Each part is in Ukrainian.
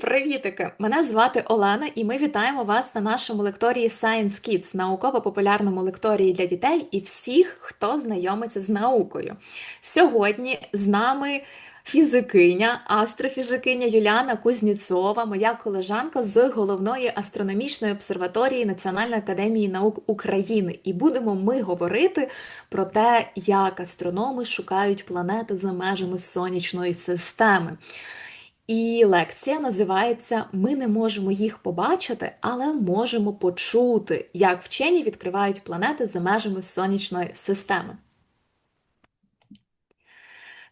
Привітики! Мене звати Олена, і ми вітаємо вас на нашому лекторії Science Kids, науково-популярному лекторії для дітей і всіх, хто знайомиться з наукою. Сьогодні з нами фізикиня, астрофізикиня Юліана Кузнєцова, моя колежанка з головної астрономічної обсерваторії Національної академії наук України. І будемо ми говорити про те, як астрономи шукають планети за межами сонячної системи. І лекція називається Ми не можемо їх побачити, але можемо почути, як вчені відкривають планети за межами сонячної системи.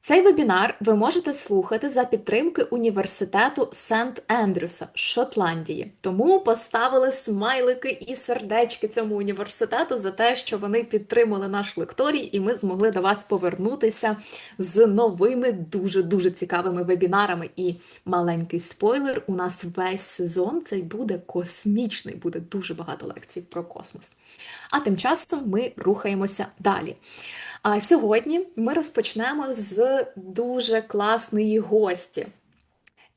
Цей вебінар ви можете слухати за підтримки університету Сент Ендрюса Шотландії. Тому поставили смайлики і сердечки цьому університету за те, що вони підтримали наш лекторій, і ми змогли до вас повернутися з новими дуже дуже цікавими вебінарами. І маленький спойлер: у нас весь сезон цей буде космічний, буде дуже багато лекцій про космос. А тим часом ми рухаємося далі. А сьогодні ми розпочнемо з дуже класної гості.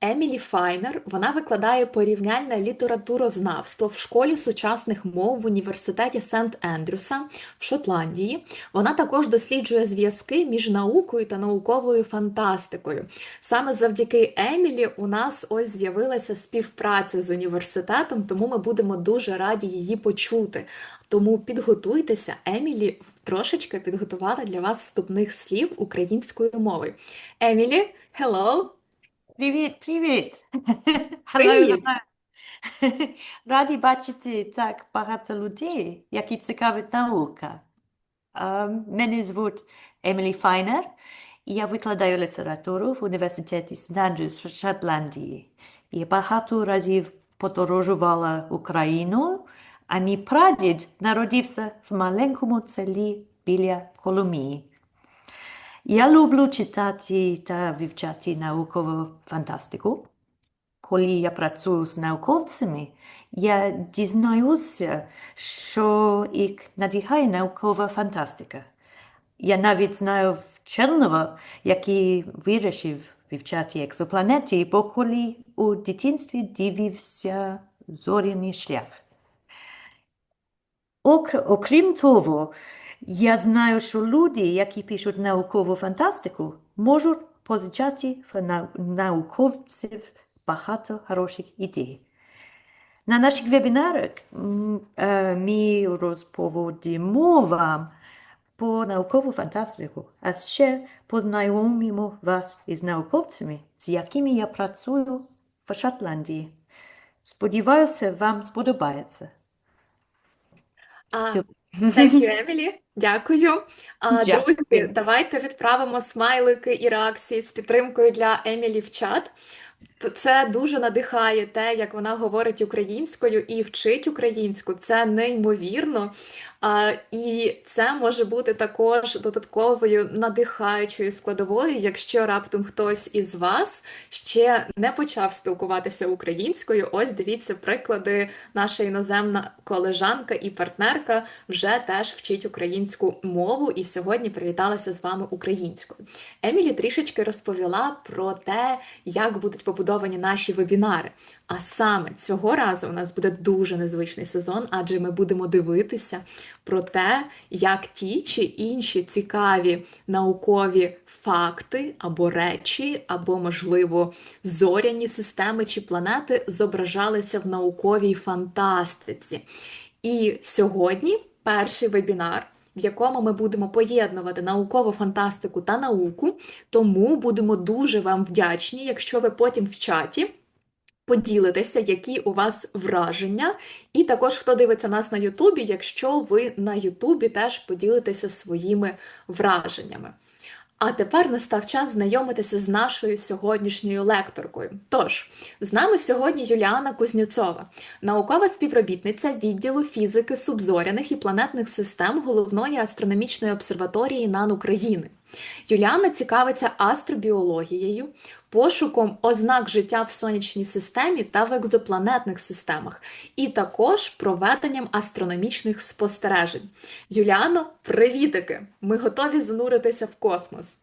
Емілі Файнер, вона викладає порівняльне літературознавство в школі сучасних мов в університеті Сент Ендрюса в Шотландії. Вона також досліджує зв'язки між наукою та науковою фантастикою. Саме завдяки Емілі у нас ось з'явилася співпраця з університетом, тому ми будемо дуже раді її почути. Тому підготуйтеся, Емілі трошечки підготувала для вас вступних слів українською мовою. Емілі, hello! Привіт, привіт. Hello. Раді бачити так багато людей, які цікавить наука. Ем, Мене звуть Емілі Файнер, і я викладаю літературу в університеті Сент-Андрюс в Шотландії. Я багато разів подорожувала Україну, а мій прадід народився в маленькому селі біля Коломиї. Я люблю читати та вивчати наукову фантастику. Коли я працюю з науковцями, я дізнаюся, що їх надихає наукова фантастика. Я навіть знаю вченого, який вирішив вивчати екзопланети, бо коли у дитинстві дивився зоряний шлях. Ок- Окрім того, я знаю, що люди, які пишуть наукову фантастику, можуть позичати науковців багато хороших ідей. На наших вебінарах е, ми розповідемо вам про наукову фантастику, а ще познайомимо вас із науковцями, з якими я працюю в Шотландії. Сподіваюся, вам сподобається. А, thank you, Емілі. Дякую. А, друзі, давайте відправимо смайлики і реакції з підтримкою для Емілі в чат. Це дуже надихає те, як вона говорить українською і вчить українську. Це неймовірно. І це може бути також додатковою надихаючою складовою, якщо раптом хтось із вас ще не почав спілкуватися українською. Ось дивіться приклади. Наша іноземна колежанка і партнерка вже теж вчить українську мову і сьогодні привіталася з вами українською. Емілі трішечки розповіла про те, як будуть побудовані наші вебінари. А саме цього разу у нас буде дуже незвичний сезон, адже ми будемо дивитися про те, як ті чи інші цікаві наукові факти або речі, або, можливо, зоряні системи чи планети зображалися в науковій фантастиці. І сьогодні перший вебінар. В якому ми будемо поєднувати наукову фантастику та науку, тому будемо дуже вам вдячні, якщо ви потім в чаті поділитеся, які у вас враження. І також, хто дивиться нас на Ютубі, якщо ви на Ютубі теж поділитеся своїми враженнями. А тепер настав час знайомитися з нашою сьогоднішньою лекторкою. Тож, з нами сьогодні Юліана Кузнєцова, наукова співробітниця відділу фізики субзоряних і планетних систем Головної астрономічної обсерваторії НАН України. Юліана цікавиться астробіологією, пошуком ознак життя в сонячній системі та в екзопланетних системах, і також проведенням астрономічних спостережень. Юліано, привітики! Ми готові зануритися в космос.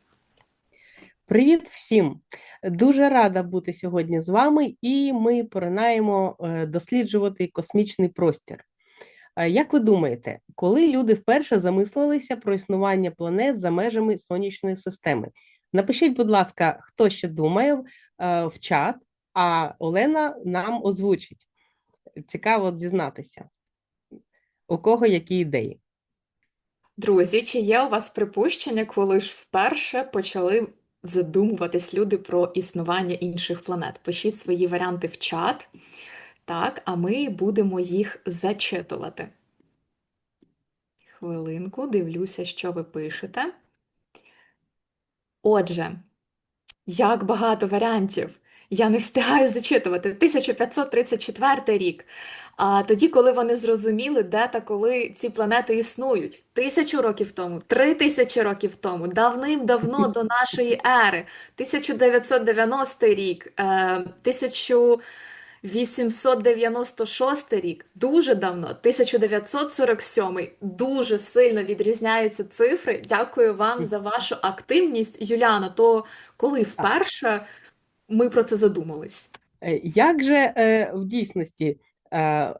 Привіт всім! Дуже рада бути сьогодні з вами, і ми поринаємо е, досліджувати космічний простір. Е, Як ви думаєте, коли люди вперше замислилися про існування планет за межами сонячної системи? Напишіть, будь ласка, хто ще думає е, в чат, а Олена нам озвучить. Цікаво дізнатися, у кого які ідеї. Друзі, чи є у вас припущення, коли ж вперше почали задумуватись люди про існування інших планет? Пишіть свої варіанти в чат, так, а ми будемо їх зачитувати. Хвилинку, дивлюся, що ви пишете. Отже, як багато варіантів. Я не встигаю зачитувати. 1534 рік. А тоді, коли вони зрозуміли, де та коли ці планети існують. Тисячу років тому, три тисячі років тому, давним-давно до нашої ери. 1990 рік, е, 1896 рік, дуже давно, 1947, дуже сильно відрізняються цифри. Дякую вам за вашу активність, Юліано. То коли вперше ми про це задумались? Е, Як же е, в дійсності е,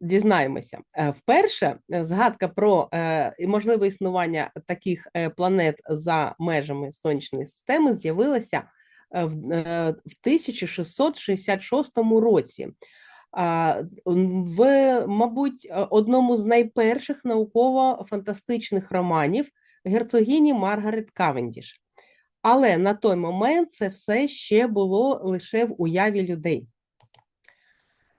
дізнаємося? Вперше згадка про е, можливе існування таких планет за межами сонячної системи з'явилася в е, 1666 році. В, мабуть, одному з найперших науково-фантастичних романів герцогині Маргарет Кавендіш. Але на той момент це все ще було лише в уяві людей.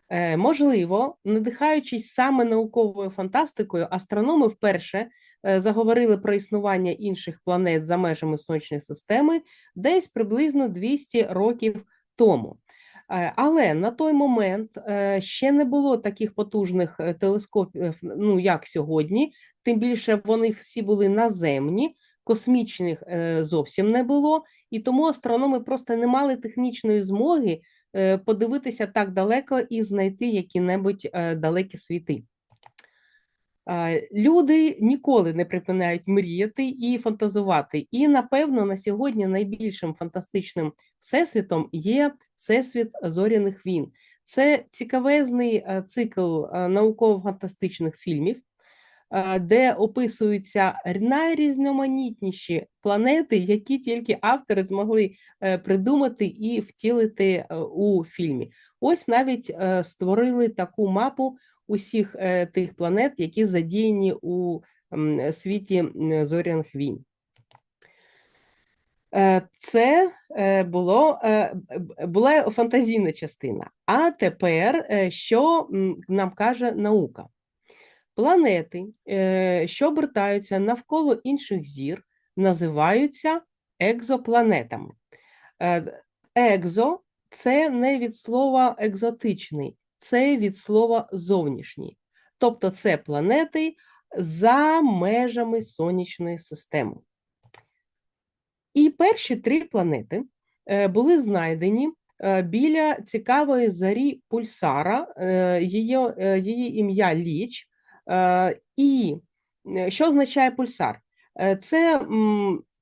Е, можливо, надихаючись саме науковою фантастикою, астрономи вперше заговорили про існування інших планет за межами Сонячної системи десь приблизно 200 років тому. Е, Але на той момент е, ще не було таких потужних е, телескопів, ну як сьогодні, тим більше вони всі були наземні, космічних е, зовсім не було, і тому астрономи просто не мали технічної змоги е, подивитися так далеко і знайти які-небудь е, далекі світи. Е, Люди ніколи не припинають мріяти і фантазувати. І, напевно, на сьогодні найбільшим фантастичним всесвітом є Всесвіт зоряних війн. Це цікавезний е, цикл е, науково-фантастичних фільмів, де описуються найрізноманітніші планети, які тільки автори змогли придумати і втілити у фільмі. Ось навіть створили таку мапу усіх е, тих планет, які задіяні у світі зоряних війн. Е, Це е, було, була фантазійна частина. А тепер, що нам каже наука? Планети, що обертаються навколо інших зір, називаються екзопланетами. Екзо це не від слова екзотичний, це від слова зовнішній. Тобто це планети за межами сонячної системи. І перші три планети е, були знайдені е, біля цікавої зорі Пульсара, е, її, її ім'я Ліч. І що означає пульсар? Це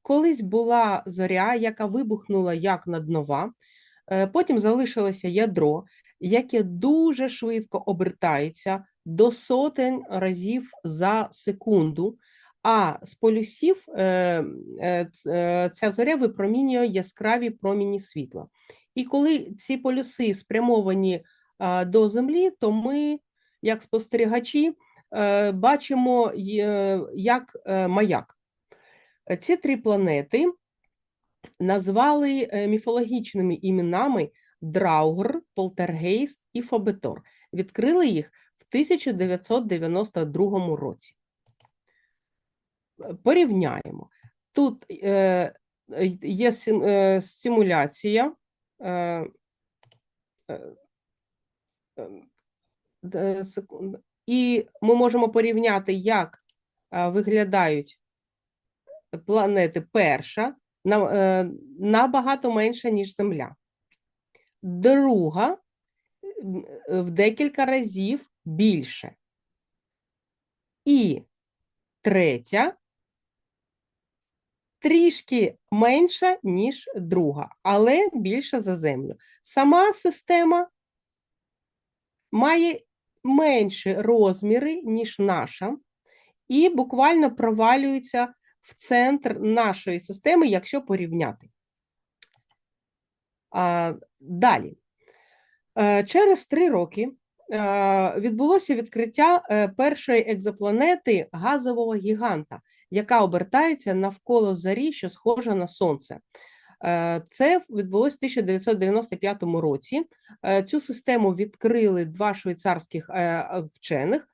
колись була зоря, яка вибухнула як наднова, потім залишилося ядро, яке дуже швидко обертається до сотень разів за секунду. А з полюсів е, е, е, ця зоря випромінює яскраві проміні світла. І коли ці полюси спрямовані до Землі, то ми, як спостерігачі, бачимо як маяк. Ці три планети назвали міфологічними іменами Драугр, Полтергейст і Фобетор. Відкрили їх в 1992 році. Е, Порівняємо. Тут е, є е, симуляція. Е, е, е, секунду. І ми можемо порівняти, як виглядають планети перша, на, набагато менша, ніж Земля. Друга е, в декілька разів більше. І третя трішки менша, ніж друга, але більша за Землю. Сама система має менші розміри, ніж наша, і буквально провалюється в центр нашої системи, якщо порівняти. Далі. Е, Через три роки е, відбулося відкриття е, першої екзопланети газового гіганта, яка обертається навколо зорі, що схожа на Сонце. Це відбулося в 1995 році. Цю систему відкрили два швейцарських вчених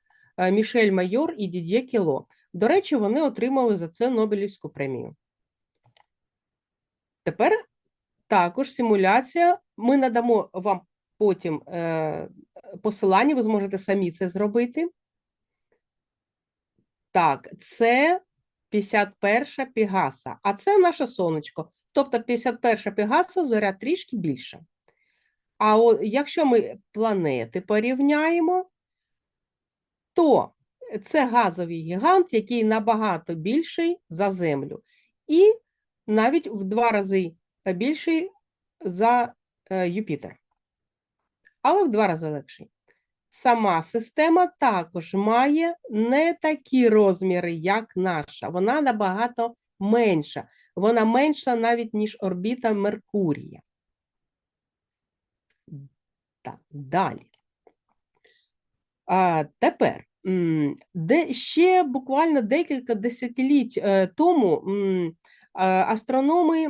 Мішель Майор і Дід'є Кіло. До речі, вони отримали за це Нобелівську премію. Тепер також симуляція. Ми надамо вам потім е, посилання, ви зможете самі це зробити. Так, це 51 Пегаса, а це наше сонечко. Тобто 51 Пегаса зоря трішки більша. А о, якщо ми планети порівняємо, то це газовий гігант, який набагато більший за Землю, і навіть в два рази більший за е, Юпітер, але в два рази легший. Сама система також має не такі розміри, як наша. Вона набагато менша. Вона менша навіть, ніж орбіта Меркурія. Так, далі. А, тепер, де ще буквально декілька десятиліть е, тому астрономи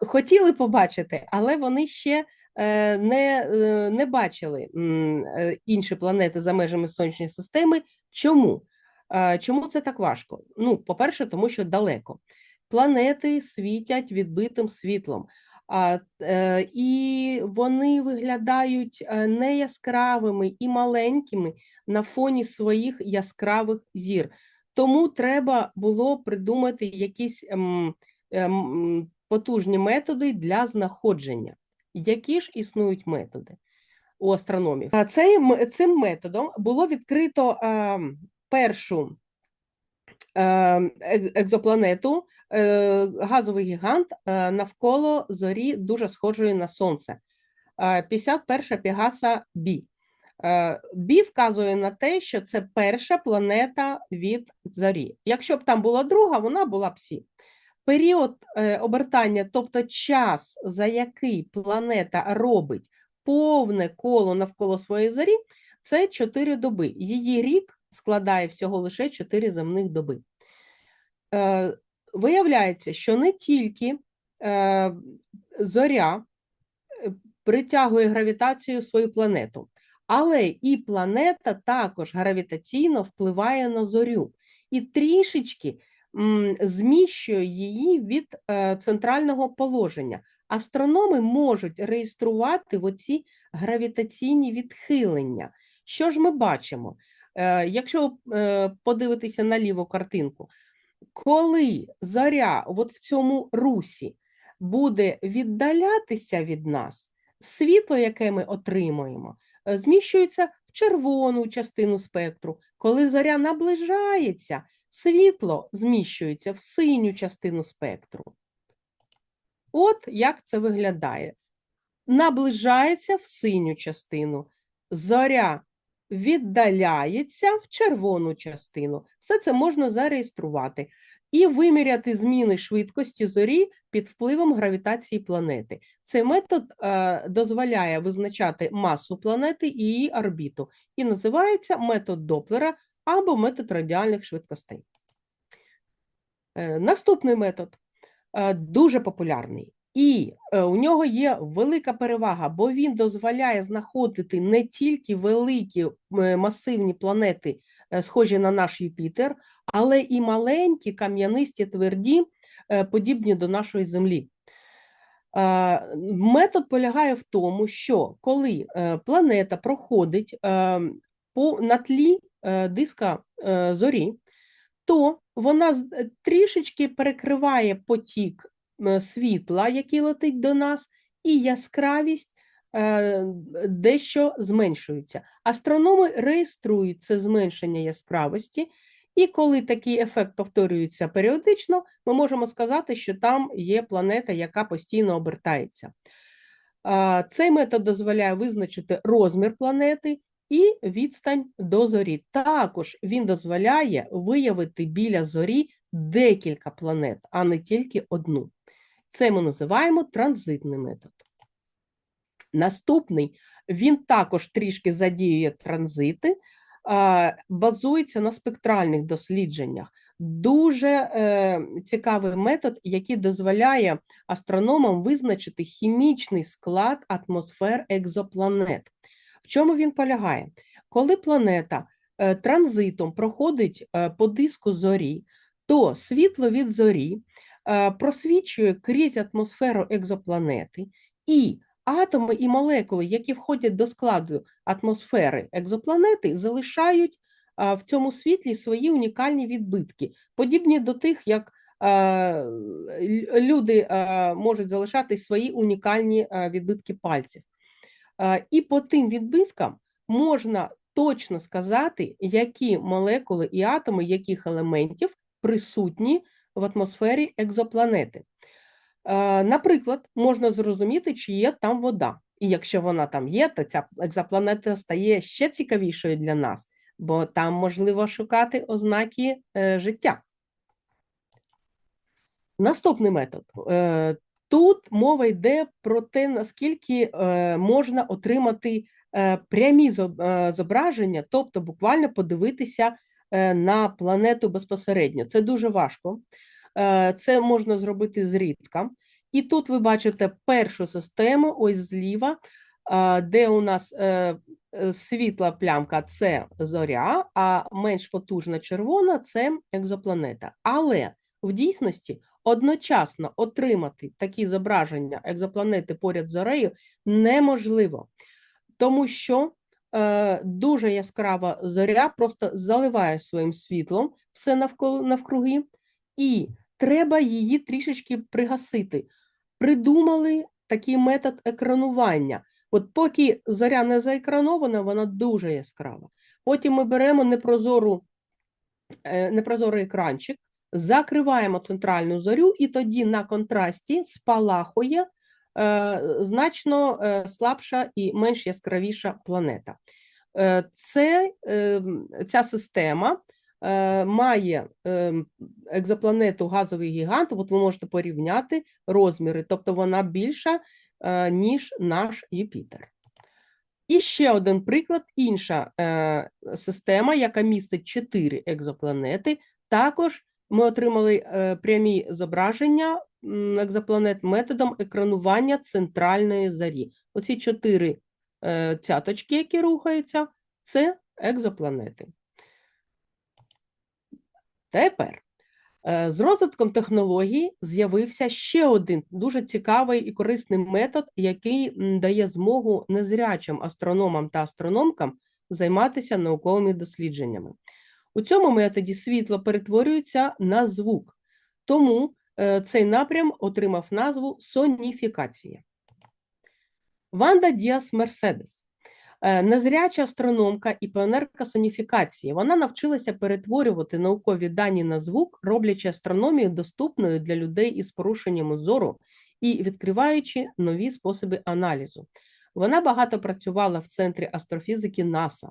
хотіли побачити, але вони ще е, не, е, не бачили е, інші планети за межами Сонячної системи. Чому? Е, Чому це так важко? Ну, по-перше, тому що далеко. Планети світять відбитим світлом. А, е, і вони виглядають е, не яскравими і маленькими на фоні своїх яскравих зір. Тому треба було придумати якісь ем, ем, потужні методи для знаходження. Які ж існують методи у астрономів? Цей, цим методом було відкрито ем, першу ем, ек- екзопланету, е, газовий гігант е, навколо зорі, дуже схожої на Сонце. Е, 51 Пегаса Бі. Е, Бі вказує на те, що це перша планета від зорі. Якщо б там була друга, вона була б Сі. Період е, обертання, тобто час, за який планета робить повне коло навколо своєї зорі, це 4 доби. Її рік складає всього лише 4 земних доби. Е, Виявляється, що не тільки е, зоря е, притягує гравітацію свою планету, але і планета також гравітаційно впливає на зорю і трішечки зміщує її від е, центрального положення. Астрономи можуть реєструвати оці гравітаційні відхилення. Що ж ми бачимо? Е, Якщо е, подивитися на ліву картинку, коли зоря от в цьому русі буде віддалятися від нас, світло, яке ми отримуємо, зміщується в червону частину спектру. Коли зоря наближається, світло зміщується в синю частину спектру. От як це виглядає. Наближається в синю частину, зоря віддаляється в червону частину. Все це можна зареєструвати і виміряти зміни швидкості зорі під впливом гравітації планети. Цей метод е, дозволяє визначати масу планети і її орбіту, і називається метод Доплера або метод радіальних швидкостей. Е, наступний метод е, дуже популярний. І е, у нього є велика перевага, бо він дозволяє знаходити не тільки великі масивні планети, схожі на наш Юпітер, але і маленькі кам'янисті тверді, е, подібні до нашої Землі. Е, Метод полягає в тому, що коли е, планета проходить е, на тлі е, диска е, зорі, то вона е, трішечки перекриває потік е, світла, який летить до нас, і яскравість е, дещо зменшується. Астрономи реєструють це зменшення яскравості І коли такий ефект повторюється періодично, ми можемо сказати, що там є планета, яка постійно обертається. Цей метод дозволяє визначити розмір планети і відстань до зорі. Також він дозволяє виявити біля зорі декілька планет, а не тільки одну. Це ми називаємо транзитний метод. Наступний він також трішки задіює транзити, базується на спектральних дослідженнях. Дуже е, цікавий метод, який дозволяє астрономам визначити хімічний склад атмосфер екзопланет. В чому він полягає? Коли планета е, транзитом проходить е, по диску зорі, то світло від зорі просвічує крізь атмосферу екзопланети, і атоми і молекули, які входять до складу атмосфери екзопланети, залишають в цьому світлі свої унікальні відбитки, подібні до тих, як люди можуть залишати свої унікальні відбитки пальців. І по тим відбиткам можна точно сказати, які молекули і атоми яких елементів присутні в атмосфері екзопланети. Е, Наприклад, можна зрозуміти, чи є там вода. І якщо вона там є, то ця екзопланета стає ще цікавішою для нас, бо там можливо шукати ознаки е, життя. Наступний метод. Е, Тут мова йде про те, наскільки можна отримати прямі зображення, тобто буквально подивитися на планету безпосередньо. Це дуже важко. Е, Це можна зробити зрідка. І тут ви бачите першу систему, ось зліва, де у нас е, е, світла плямка це зоря, а менш потужна червона це екзопланета. Але в дійсності одночасно отримати такі зображення екзопланети поряд з зорею неможливо, тому що е, дуже яскрава зоря просто заливає своїм світлом все навколо навкруги, і треба її трішечки пригасити. Придумали такий метод екранування. От поки зоря не заекранована, вона дуже яскрава. Потім ми беремо непрозору, е, непрозорий екранчик, закриваємо центральну зорю, і тоді на контрасті спалахує е, значно е, слабша і менш яскравіша планета. Е, Це, е, ця система має е, екзопланету газовий гігант, от ви можете порівняти розміри, тобто вона більша, е, ніж наш Юпітер. І ще один приклад, інша е, система, яка містить 4 екзопланети. Також ми отримали е, прямі зображення екзопланет методом екранування центральної зорі. Оці чотири е, цяточки, які рухаються, це екзопланети. Тепер е, з розвитком технологій з'явився ще один дуже цікавий і корисний метод, який дає змогу незрячим астрономам та астрономкам займатися науковими дослідженнями. У цьому методі світло перетворюється на звук, тому е, цей напрям отримав назву соніфікація. Ванда Діас Мерседес Незряча астрономка і піонерка соніфікації. Вона навчилася перетворювати наукові дані на звук, роблячи астрономію доступною для людей із порушеннями зору і відкриваючи нові способи аналізу. Вона багато працювала в центрі астрофізики НАСА.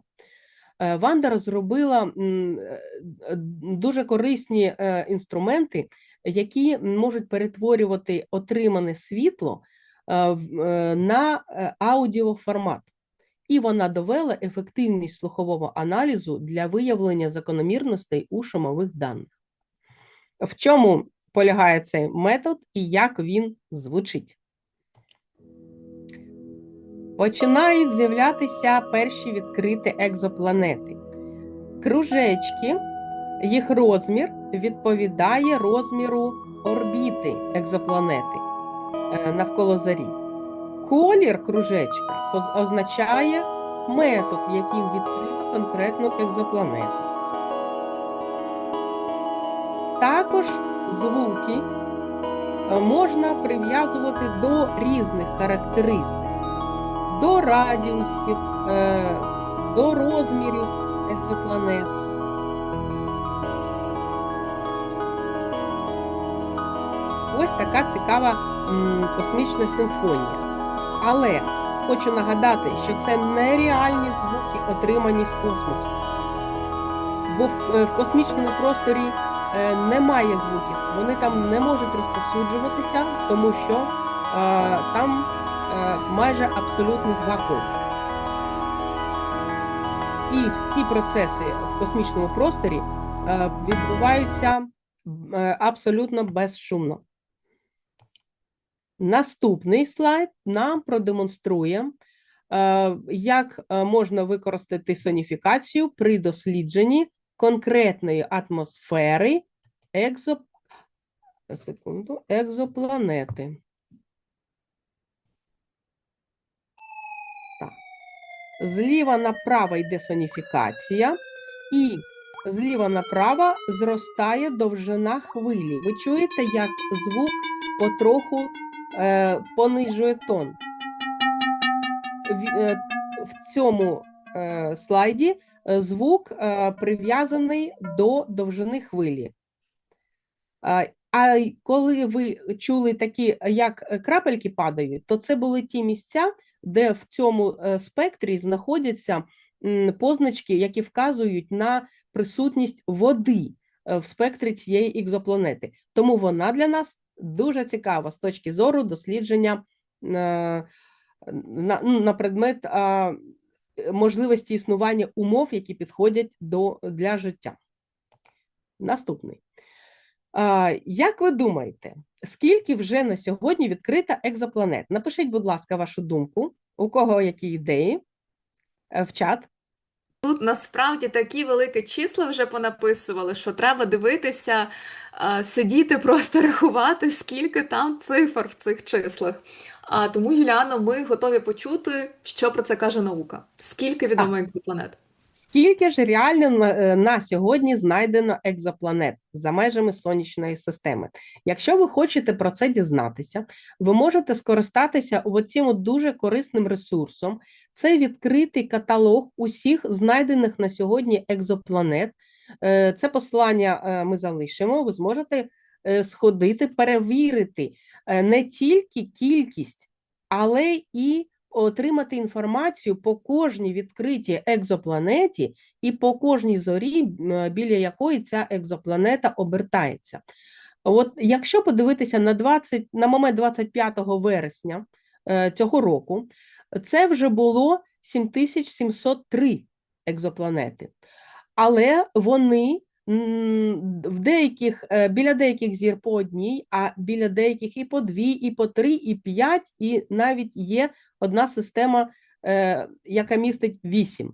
Е, Ванда розробила е, е, дуже корисні е, інструменти, які можуть перетворювати отримане світло е, е, на е, аудіоформат. І вона довела ефективність слухового аналізу для виявлення закономірностей у шумових даних. В чому полягає цей метод і як він звучить? Починають з'являтися перші відкриті екзопланети. Кружечки, їх розмір відповідає розміру орбіти екзопланети е, навколо зорі. Колір кружечка означає метод, яким відкрито конкретну екзопланету. Також звуки е, можна прив'язувати до різних характеристик, до радіусів, е, до розмірів екзопланет. Ось така цікава космічна симфонія. Але хочу нагадати, що це нереальні звуки, отримані з космосу. Бо в, е, космічному просторі е, немає звуків, вони там не можуть розповсюджуватися, тому що е, там е, майже абсолютний вакуум. І всі процеси в космічному просторі е, відбуваються е, абсолютно безшумно. Наступний слайд нам продемонструє, е, як е, можна використати соніфікацію при дослідженні конкретної атмосфери екзо... Секунду, екзопланети. Так. Зліва направо йде соніфікація, і зліва направо зростає довжина хвилі. Ви чуєте, як звук потроху понижує тон. В, е, в цьому е, слайді е, звук е, прив'язаний до довжини хвилі. А, коли ви чули такі, як е, крапельки падають, то це були ті місця, де в цьому е, спектрі знаходяться позначки, які вказують на присутність води е, в спектрі цієї екзопланети. Тому вона для нас дуже цікава з точки зору дослідження е, на, ну, на предмет можливості існування умов, які підходять до, для життя. Наступний. Як ви думаєте, скільки вже на сьогодні відкрита екзопланет? Напишіть, будь ласка, вашу думку, у кого які ідеї е, в чат. Тут насправді такі великі числа вже понаписували, що треба дивитися, сидіти, просто рахувати, скільки там цифр в цих числах. А тому, Юліано, ми готові почути, що про це каже наука. Скільки відомо екзопланет? Скільки ж реально на, е, сьогодні знайдено екзопланет за межами сонячної системи? Якщо ви хочете про це дізнатися, ви можете скористатися оцим дуже корисним ресурсом. Це відкритий каталог усіх знайдених на сьогодні екзопланет. Е, Це посилання е, ми залишимо. Ви зможете е, сходити, перевірити не тільки кількість, але і отримати інформацію по кожній відкритій екзопланеті і по кожній зорі, біля якої ця екзопланета обертається. От якщо подивитися на 20, на момент 25 вересня цього року, це вже було 7703 екзопланети. Але вони в деяких, е, біля деяких зір по одній, а біля деяких і по дві, і по три, і п'ять, і навіть є одна система, е, яка містить вісім.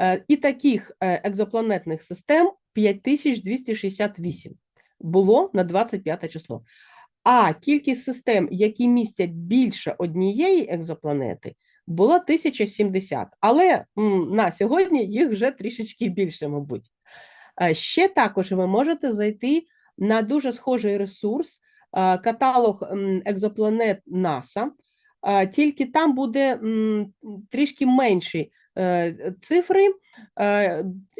Е, І таких екзопланетних систем 5268 було на 25 число. А кількість систем, які містять більше однієї екзопланети, була 1070. Але на сьогодні їх вже трішечки більше, мабуть. Е, Ще також ви можете зайти на дуже схожий ресурс, е, каталог екзопланет НАСА. Е, Тільки там буде трішки менші цифри,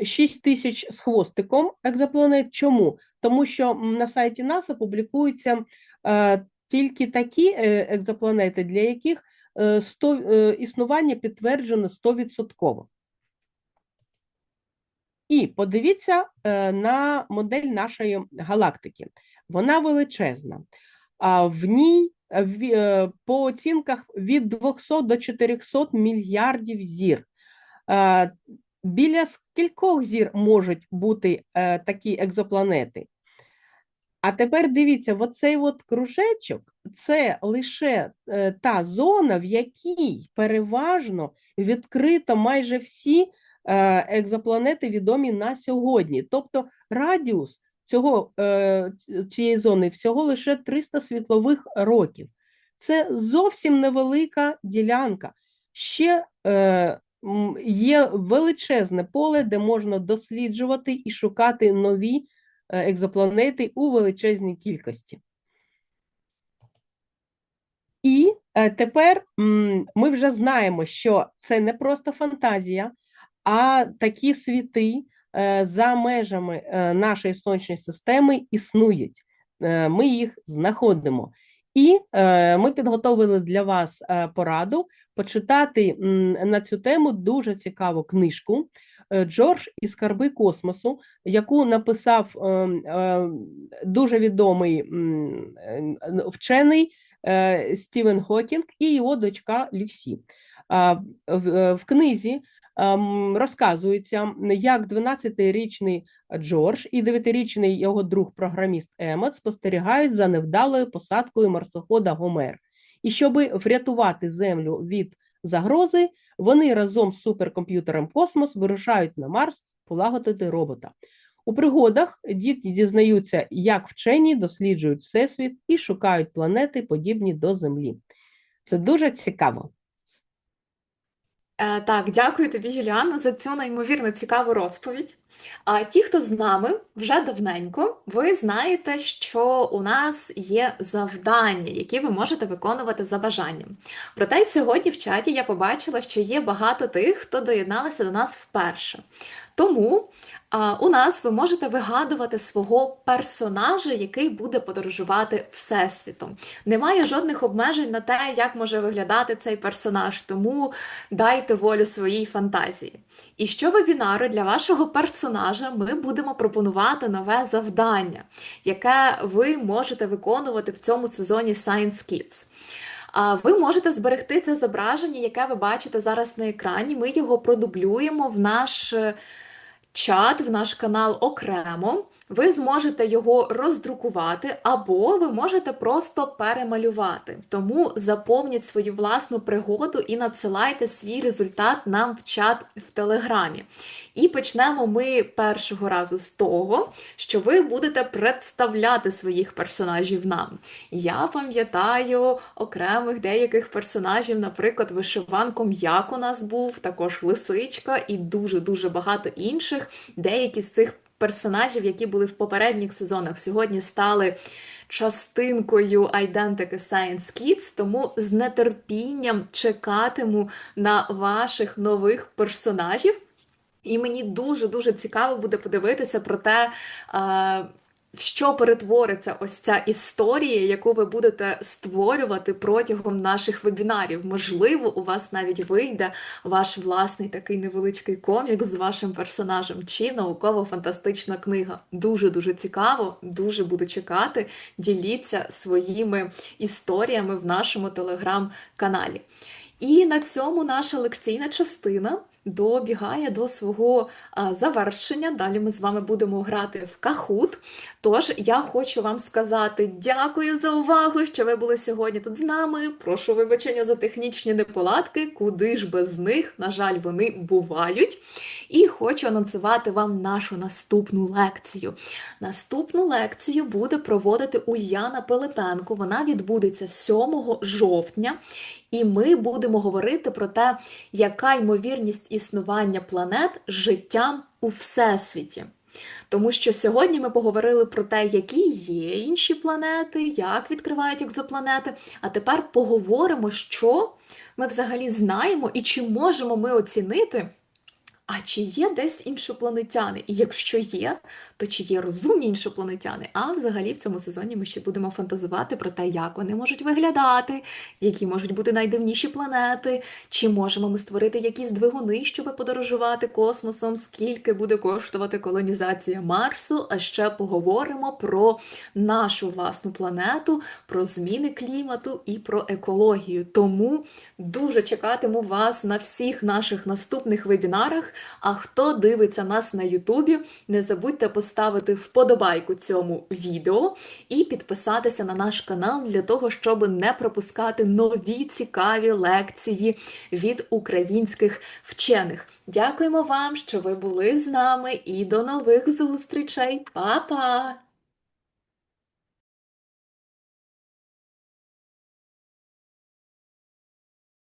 6 тисяч з хвостиком екзопланет. Чому? Тому що на сайті НАСА публікуються е, тільки такі е, екзопланети, для яких е, 100, е, існування підтверджено 100%. І подивіться е, на модель нашої галактики. Вона величезна. А в ній е, е, по оцінках від 200 до 400 мільярдів зір. Е, Біля скількох зір можуть бути е, такі екзопланети? А тепер дивіться, оцей от кружечок це лише е, та зона, в якій переважно відкрито майже всі е, екзопланети відомі на сьогодні. Тобто радіус цього, е, цієї зони всього лише 300 світлових років. Це зовсім невелика ділянка. Ще є величезне поле, де можна досліджувати і шукати нові екзопланети у величезній кількості. І е, тепер ми вже знаємо, що це не просто фантазія, а такі світи е, за межами е, нашої сонячної системи існують. е, ми їх знаходимо. І е, ми підготовили для вас е, пораду почитати на цю тему дуже цікаву книжку е, Джордж і скарби космосу, яку написав е, е, дуже відомий е, вчений е, Стівен Хокінг і його дочка Люсі. В, е, книзі ем, розказується, як 12-річний Джордж і 9-річний його друг-програміст Емот спостерігають за невдалою посадкою марсохода Гомер. І щоб врятувати Землю від загрози, вони разом з суперкомп'ютером Космос вирушають на Марс полагодити робота. У пригодах діти дізнаються, як вчені досліджують всесвіт і шукають планети, подібні до Землі. Це дуже цікаво. Е, Так, дякую тобі, Юліана, за цю неймовірно цікаву розповідь. А ті, хто з нами вже давненько, ви знаєте, що у нас є завдання, які ви можете виконувати за бажанням. Проте сьогодні в чаті я побачила, що є багато тих, хто доєдналися до нас вперше. Тому у нас ви можете вигадувати свого персонажа, який буде подорожувати всесвітом. Немає жодних обмежень на те, як може виглядати цей персонаж, тому дайте волю своїй фантазії. І що вебінару для вашого персонажа ми будемо пропонувати нове завдання, яке ви можете виконувати в цьому сезоні Science Kids. А ви можете зберегти це зображення, яке ви бачите зараз на екрані. Ми його продублюємо в наш чат, в наш канал окремо. Ви зможете його роздрукувати, або ви можете просто перемалювати. Тому заповніть свою власну пригоду і надсилайте свій результат нам в чат в Телеграмі. І почнемо ми першого разу з того, що ви будете представляти своїх персонажів нам. Я пам'ятаю окремих деяких персонажів, наприклад, вишиванком як у нас був, також лисичка і дуже-дуже багато інших. Деякі з цих персонажів, які були в попередніх сезонах, сьогодні стали частинкою айдентики Science Kids, тому з нетерпінням чекатиму на ваших нових персонажів. І мені дуже-дуже цікаво буде подивитися про те, е, в що перетвориться ось ця історія, яку ви будете створювати протягом наших вебінарів. Можливо, у вас навіть вийде ваш власний такий невеличкий комікс з вашим персонажем чи науково-фантастична книга. Дуже-дуже цікаво, дуже буду чекати. Діліться своїми історіями в нашому телеграм-каналі. І на цьому наша лекційна частина добігає до свого завершення. Далі ми з вами будемо грати в Кахут. Тож я хочу вам сказати дякую за увагу, що ви були сьогодні тут з нами. Прошу вибачення за технічні неполадки, куди ж без них, на жаль, вони бувають. І хочу анонсувати вам нашу наступну лекцію. Наступну лекцію буде проводити Ульяна Пилипенко. Вона відбудеться 7 жовтня. І ми будемо говорити про те, яка ймовірність існування планет з життям у всесвіті. Тому що сьогодні ми поговорили про те, які є інші планети, як відкривають екзопланети. А тепер поговоримо, що ми взагалі знаємо і чи можемо ми оцінити. А чи є десь іншопланетяни? І якщо є, то чи є розумні іншопланетяни? А взагалі в цьому сезоні ми ще будемо фантазувати про те, як вони можуть виглядати, які можуть бути найдивніші планети, чи можемо ми створити якісь двигуни, щоб подорожувати космосом, скільки буде коштувати колонізація Марсу. А ще поговоримо про нашу власну планету, про зміни клімату і про екологію. Тому дуже чекатиму вас на всіх наших наступних вебінарах. А хто дивиться нас на Ютубі, не забудьте поставити вподобайку цьому відео і підписатися на наш канал для того, щоб не пропускати нові цікаві лекції від українських вчених. Дякуємо вам, що ви були з нами, і до нових зустрічей. Па-па!